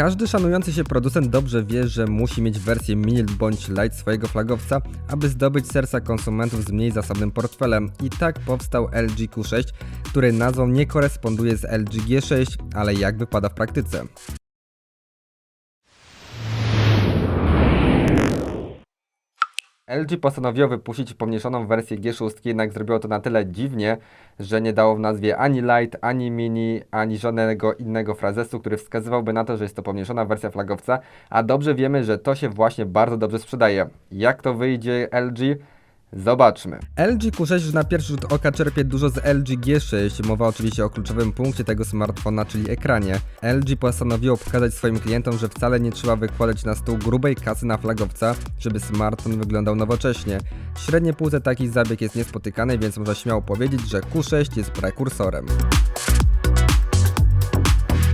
Każdy szanujący się producent dobrze wie, że musi mieć wersję mini bądź light swojego flagowca, aby zdobyć serca konsumentów z mniej zasobnym portfelem. I tak powstał LG Q6, który nazwą nie koresponduje z LG G6, ale jak wypada w praktyce. LG postanowiło wypuścić pomniejszoną wersję G6, jednak zrobiło to na tyle dziwnie, że nie dało w nazwie ani Light, ani Mini, ani żadnego innego frazesu, który wskazywałby na to, że jest to pomniejszona wersja flagowca, a dobrze wiemy, że to się właśnie bardzo dobrze sprzedaje. Jak to wyjdzie LG? Zobaczmy. LG Q6 już na pierwszy rzut oka czerpie dużo z LG G6. Mowa oczywiście o kluczowym punkcie tego smartfona, czyli ekranie. LG postanowiło pokazać swoim klientom, że wcale nie trzeba wykładać na stół grubej kasy na flagowca, żeby smartfon wyglądał nowocześnie. Średnie półce taki zabieg jest niespotykany, więc można śmiało powiedzieć, że Q6 jest prekursorem.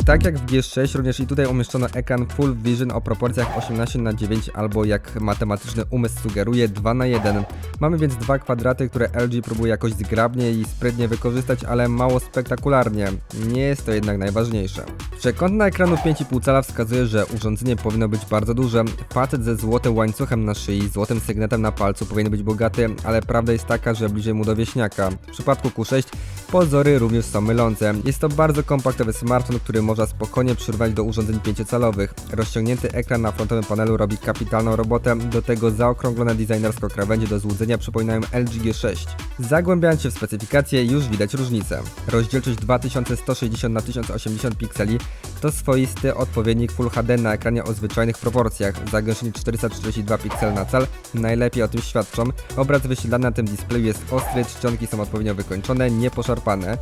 Tak jak w G6, również i tutaj umieszczono ekran Full Vision o proporcjach 18 na 9 albo jak matematyczny umysł sugeruje 2 na 1. Mamy więc dwa kwadraty, które LG próbuje jakoś zgrabnie i sprytnie wykorzystać, ale mało spektakularnie. Nie jest to jednak najważniejsze. Przekątna ekranu 5,5 cala wskazuje, że urządzenie powinno być bardzo duże. Facet ze złotym łańcuchem na szyi, złotym sygnetem na palcu powinien być bogaty, ale prawda jest taka, że bliżej mu do wieśniaka. W przypadku Q6 pozory również są mylące. Jest to bardzo kompaktowy smartfon, który można spokojnie przyrwać do urządzeń 5-calowych. Rozciągnięty ekran na frontowym panelu robi kapitalną robotę, do tego zaokrąglone designersko krawędzie do złudzenia przypominają LG G6. Zagłębiając się w specyfikacje już widać różnicę. Rozdzielczość 2160 na 1080 pikseli to swoisty odpowiednik Full HD na ekranie o zwyczajnych proporcjach. Zagęszczenie 442 piksel na cal najlepiej o tym świadczą. Obraz wyświetlany na tym displeju jest ostry, czcionki są odpowiednio wykończone, nieposzarpane.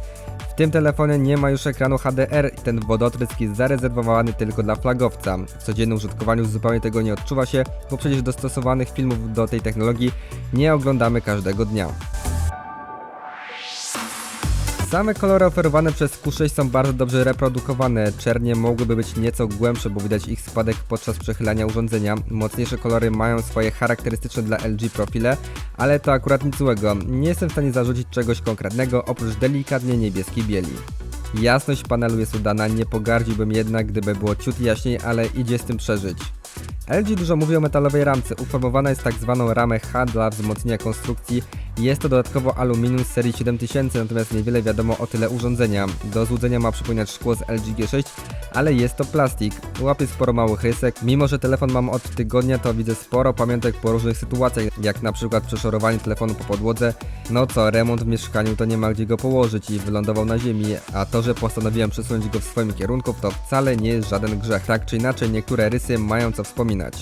W tym telefonie nie ma już ekranu HDR i ten wodotrysk jest zarezerwowany tylko dla flagowca. W codziennym użytkowaniu zupełnie tego nie odczuwa się, bo przecież dostosowanych filmów do tej technologii nie oglądamy każdego dnia. Same kolory oferowane przez Q6 są bardzo dobrze reprodukowane. Czernie mogłyby być nieco głębsze, bo widać ich spadek podczas przechylania urządzenia. Mocniejsze kolory mają swoje charakterystyczne dla LG profile, ale to akurat nic złego. Nie jestem w stanie zarzucić czegoś konkretnego oprócz delikatnie niebieskiej bieli. Jasność panelu jest udana, nie pogardziłbym jednak, gdyby było ciut jaśniej, ale idzie z tym przeżyć. LG dużo mówi o metalowej ramce. Uformowana jest tak zwaną ramę H dla wzmocnienia konstrukcji. Jest to dodatkowo aluminium z serii 7000, natomiast niewiele wiadomo o tyle urządzenia. Do złudzenia ma przypominać szkło z LG G6, ale jest to plastik. Łapie sporo małych rysek. Mimo, że telefon mam od tygodnia, to widzę sporo pamiątek po różnych sytuacjach, jak na przykład przeszorowanie telefonu po podłodze. No co, remont w mieszkaniu to nie ma gdzie go położyć i wylądował na ziemi, a to, że postanowiłem przesunąć go w swoim kierunku, to wcale nie jest żaden grzech. Tak czy inaczej, niektóre rysy mają co wspominać.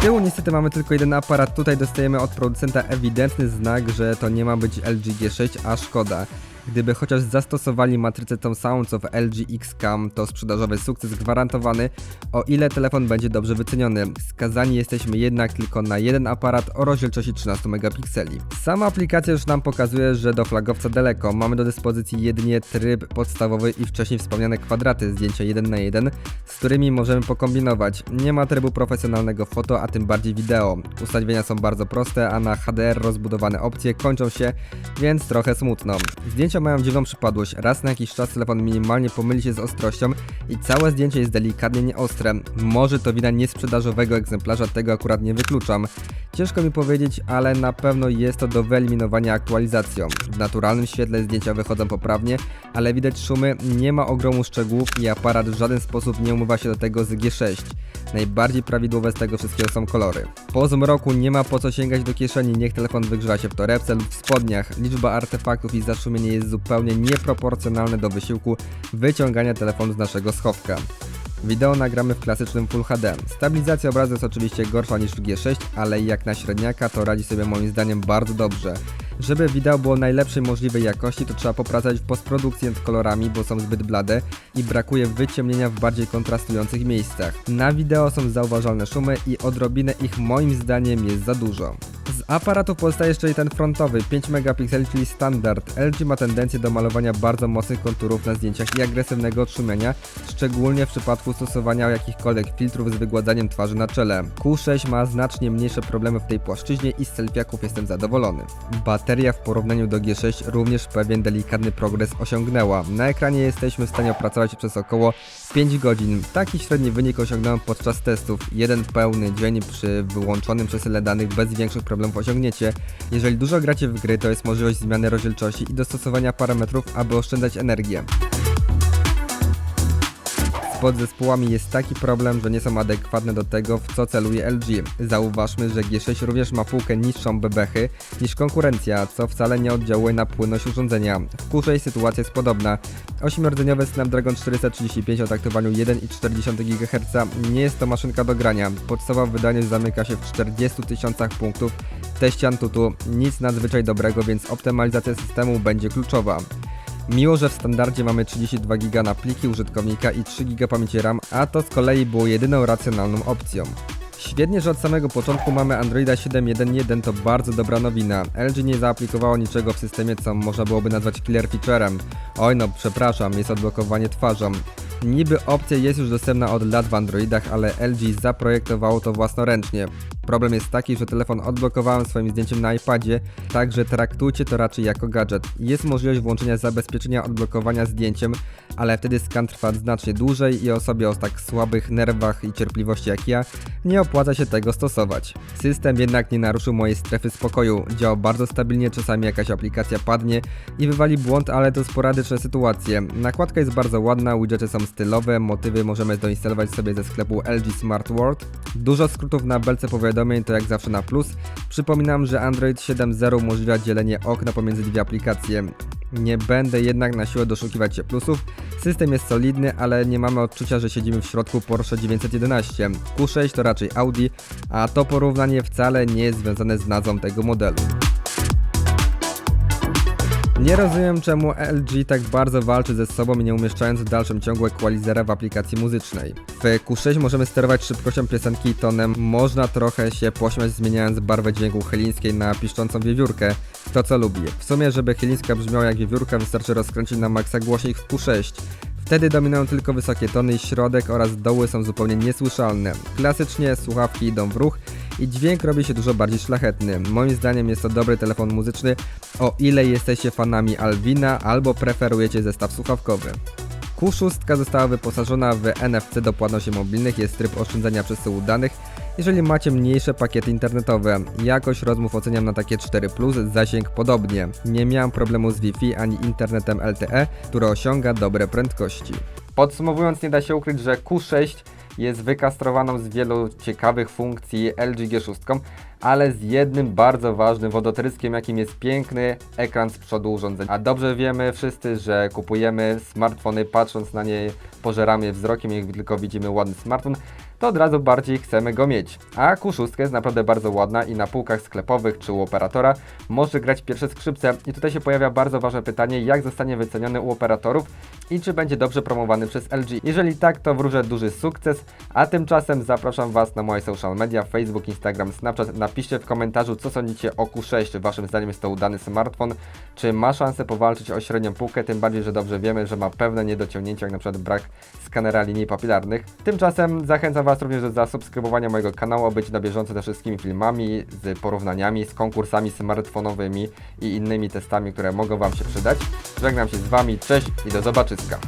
Tyłu niestety mamy tylko jeden aparat, tutaj dostajemy od producenta ewidentny znak, że to nie ma być LG G6, a szkoda. Gdyby chociaż zastosowali matrycę samą co w LG X-Cam, to sprzedażowy sukces gwarantowany, o ile telefon będzie dobrze wyceniony. Skazani jesteśmy jednak tylko na jeden aparat o rozdzielczości 13 megapikseli. Sama aplikacja już nam pokazuje, że do flagowca daleko. Mamy do dyspozycji jedynie tryb podstawowy i wcześniej wspomniane kwadraty zdjęcia 1 na 1, z którymi możemy pokombinować. Nie ma trybu profesjonalnego foto, a tym bardziej wideo. Ustawienia są bardzo proste, a na HDR rozbudowane opcje kończą się, więc trochę smutno. Zdjęcia mają dziwną przypadłość. Raz na jakiś czas telefon minimalnie pomyli się z ostrością i całe zdjęcie jest delikatnie nieostre. Może to wina niesprzedażowego egzemplarza, tego akurat nie wykluczam. Ciężko mi powiedzieć, ale na pewno jest to do wyeliminowania aktualizacją. W naturalnym świetle zdjęcia wychodzą poprawnie, ale widać szumy, nie ma ogromu szczegółów i aparat w żaden sposób nie umywa się do tego z G6. Najbardziej prawidłowe z tego wszystkiego są kolory. Po zmroku nie ma po co sięgać do kieszeni, niech telefon wygrzewa się w torebce lub w spodniach. Liczba artefaktów i zaszumienie jest zupełnie nieproporcjonalne do wysiłku wyciągania telefonu z naszego schowka. Wideo nagramy w klasycznym Full HD. Stabilizacja obrazu jest oczywiście gorsza niż w G6, ale jak na średniaka to radzi sobie moim zdaniem bardzo dobrze. Żeby wideo było najlepszej możliwej jakości, to trzeba popracować w postprodukcji nad kolorami, bo są zbyt blade i brakuje wyciemnienia w bardziej kontrastujących miejscach. Na wideo są zauważalne szumy i odrobinę ich moim zdaniem jest za dużo. Z aparatu pozostaje jeszcze i ten frontowy, 5 megapikseli, czyli standard. LG ma tendencję do malowania bardzo mocnych konturów na zdjęciach i agresywnego odszumienia, szczególnie w przypadku stosowania jakichkolwiek filtrów z wygładzaniem twarzy na czele. Q6 ma znacznie mniejsze problemy w tej płaszczyźnie i z selfiaków jestem zadowolony. Bateria w porównaniu do G6 również pewien delikatny progres osiągnęła. Na ekranie jesteśmy w stanie opracować przez około 5 godzin. Taki średni wynik osiągnąłem podczas testów. Jeden pełny dzień przy wyłączonym przesyle danych bez większych problemów osiągniecie. Jeżeli dużo gracie w gry, to jest możliwość zmiany rozdzielczości i dostosowania parametrów, aby oszczędzać energię. Podzespołami jest taki problem, że nie są adekwatne do tego, w co celuje LG. Zauważmy, że G6 również ma półkę niższą bebechy niż konkurencja, co wcale nie oddziałuje na płynność urządzenia. W Q6 sytuacja jest podobna. 8-rdzeniowy Snapdragon 435 o taktowaniu 1,4 GHz nie jest to maszynka do grania. Podstawowe wydanie zamyka się w 40 tysiącach punktów. W teście Antutu nic nadzwyczaj dobrego, więc optymalizacja systemu będzie kluczowa. Miło, że w standardzie mamy 32 GB na pliki użytkownika i 3 GB pamięci RAM, a to z kolei było jedyną racjonalną opcją. Świetnie, że od samego początku mamy Androida 7.1.1, to bardzo dobra nowina. LG nie zaaplikowało niczego w systemie, co można byłoby nazwać killer featurem. Oj no, przepraszam, jest odblokowanie twarzą. Niby opcja jest już dostępna od lat w Androidach, ale LG zaprojektowało to własnoręcznie. Problem jest taki, że telefon odblokowałem swoim zdjęciem na iPadzie, także traktujcie to raczej jako gadżet. Jest możliwość włączenia zabezpieczenia odblokowania zdjęciem, ale wtedy skan trwa znacznie dłużej i osobie o tak słabych nerwach i cierpliwości jak ja nie opłaca się tego stosować. System jednak nie naruszył mojej strefy spokoju. Działał bardzo stabilnie, czasami jakaś aplikacja padnie i wywali błąd, ale to sporadyczne sytuacje. Nakładka jest bardzo ładna, widgety są stylowe, motywy możemy doinstalować sobie ze sklepu LG Smart World. Dużo skrótów na belce powiadomień to jak zawsze na plus. Przypominam, że Android 7.0 umożliwia dzielenie okna pomiędzy dwie aplikacje. Nie będę jednak na siłę doszukiwać się plusów. System jest solidny, ale nie mamy odczucia, że siedzimy w środku Porsche 911. Q6 to raczej Audi, a to porównanie wcale nie jest związane z nazwą tego modelu. Nie rozumiem czemu LG tak bardzo walczy ze sobą i nie umieszczając w dalszym ciągu equalizera w aplikacji muzycznej. W Q6 możemy sterować szybkością piosenki i tonem, można trochę się pośmiać zmieniając barwę dźwięku chylińskiej na piszczącą wiewiórkę, to co lubi. W sumie, żeby chylińska brzmiała jak wiewiórka wystarczy rozkręcić na maksa głośnik w Q6. Wtedy dominują tylko wysokie tony i środek oraz doły są zupełnie niesłyszalne. Klasycznie słuchawki idą w ruch i dźwięk robi się dużo bardziej szlachetny. Moim zdaniem jest to dobry telefon muzyczny, o ile jesteście fanami Alvina albo preferujecie zestaw słuchawkowy. Q6 została wyposażona w NFC do płatności mobilnych, jest tryb oszczędzania przesyłu danych, jeżeli macie mniejsze pakiety internetowe. Jakość rozmów oceniam na takie 4+, zasięg podobnie. Nie miałem problemu z Wi-Fi ani internetem LTE, który osiąga dobre prędkości. Podsumowując, nie da się ukryć, że Q6 jest wykastrowaną z wielu ciekawych funkcji LG G6, ale z jednym bardzo ważnym wodotryskiem, jakim jest piękny ekran z przodu urządzenia. A dobrze wiemy wszyscy, że kupujemy smartfony patrząc na nie pożeramy wzrokiem, jak tylko widzimy ładny smartfon, to od razu bardziej chcemy go mieć. A Q6 jest naprawdę bardzo ładna i na półkach sklepowych czy u operatora może grać pierwsze skrzypce. I tutaj się pojawia bardzo ważne pytanie, jak zostanie wyceniony u operatorów i czy będzie dobrze promowany przez LG. Jeżeli tak, to wróżę duży sukces, a tymczasem zapraszam Was na moje social media, Facebook, Instagram, Snapchat. Napiszcie w komentarzu, co sądzicie o Q6. Waszym zdaniem jest to udany smartfon, czy ma szansę powalczyć o średnią półkę, tym bardziej, że dobrze wiemy, że ma pewne niedociągnięcia, jak na przykład brak skanera linii papilarnych. Tymczasem zachęcam Was również do zasubskrybowania mojego kanału, aby być na bieżąco ze wszystkimi filmami, z porównaniami, z konkursami smartfonowymi i innymi testami, które mogą Wam się przydać. Żegnam się z Wami, cześć i do zobaczyska.